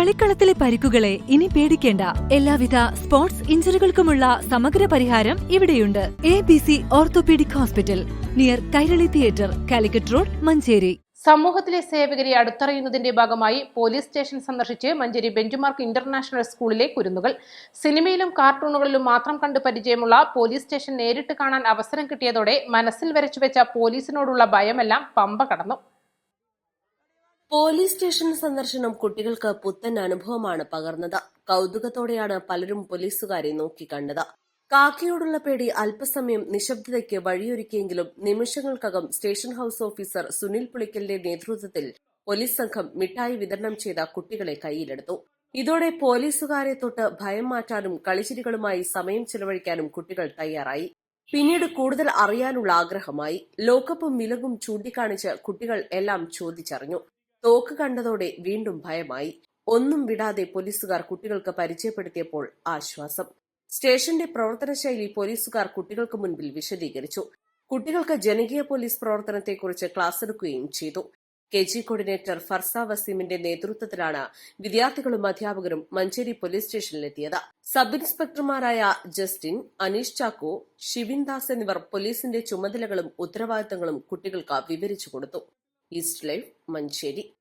കളിക്കളത്തിലെ പരിക്കുകളെ ഇനി പേടിക്കേണ്ട. എല്ലാവിധ സ്പോർട്സ് ഇഞ്ചറികൾക്കുമുള്ള സമഗ്ര പരിഹാരം ഇവിടെയുണ്ട്. A B C orthopaedic hospital near Kairali theatre Calicut road Manjeri. സമൂഹത്തിലെ സേവകരെ അടുത്തറിയുന്നതിന്റെ ഭാഗമായി പോലീസ് സ്റ്റേഷൻ സന്ദർശിച്ച് മഞ്ചേരി ബെഞ്ചുമാർക്ക് ഇന്റർനാഷണൽ സ്കൂളിലെ കുരുന്നുകൾ. സിനിമയിലും കാർട്ടൂണുകളിലും മാത്രം കണ്ട് പരിചയമുള്ള പോലീസ് സ്റ്റേഷൻ നേരിട്ട് കാണാൻ അവസരം കിട്ടിയതോടെ മനസ്സിൽ വരച്ചുവെച്ച പോലീസിനോടുള്ള ഭയമെല്ലാം പമ്പ കടന്നു. പോലീസ് സ്റ്റേഷൻ സന്ദർശനം കുട്ടികൾക്ക് പുത്തൻ അനുഭവമാണ് പകർന്നത്. കൗതുകത്തോടെയാണ് പലരും പോലീസുകാരെ നോക്കിക്കണ്ടത് കാക്കയോടുള്ള പേടി അല്പസമയം നിശബ്ദതയ്ക്ക് വഴിയൊരുക്കിയെങ്കിലും നിമിഷങ്ങൾക്കകം സ്റ്റേഷൻ ഹൌസ് ഓഫീസർ സുനിൽ പുളിക്കലിന്റെ നേതൃത്വത്തിൽ പോലീസ് സംഘം മിഠായി വിതരണം ചെയ്ത കുട്ടികളെ കൈയിലെടുത്തു ഇതോടെ പോലീസുകാരെ തൊട്ട് ഭയം മാറ്റാനും കളിച്ചിരികളുമായി സമയം ചെലവഴിക്കാനും കുട്ടികൾ തയ്യാറായി. പിന്നീട് കൂടുതൽ അറിയാനുള്ള ആഗ്രഹമായി. ലോക്കപ്പും മിലകും ചൂണ്ടിക്കാണിച്ച് കുട്ടികൾ എല്ലാം ചോദിച്ചറിഞ്ഞു. തോക്ക് കണ്ടതോടെ വീണ്ടും ഭയമായി. ഒന്നും വിടാതെ പോലീസുകാർ കുട്ടികൾക്ക് പരിചയപ്പെടുത്തിയപ്പോൾ ആശ്വാസം. സ്റ്റേഷന്റെ പ്രവർത്തന ശൈലി പോലീസുകാർ കുട്ടികൾക്ക് മുൻപിൽ വിശദീകരിച്ചു. കുട്ടികൾക്ക് ജനകീയ പോലീസ് പ്രവർത്തനത്തെക്കുറിച്ച് ക്ലാസ് എടുക്കുകയും ചെയ്തു. കെ ജി കോർഡിനേറ്റർ ഫർസ വസീമിന്റെ നേതൃത്വത്തിലാണ് വിദ്യാർത്ഥികളും അധ്യാപകരും മഞ്ചേരി പോലീസ് സ്റ്റേഷനിലെത്തിയത്. സബ് ഇൻസ്പെക്ടർമാരായ ജസ്റ്റിൻ അനീഷ് ചാക്കോ ഷിവിൻ ദാസ് എന്നിവർ പോലീസിന്റെ ചുമതലകളും ഉത്തരവാദിത്തങ്ങളും കുട്ടികൾക്ക് വിവരിച്ചു കൊടുത്തു. East life మంచేది.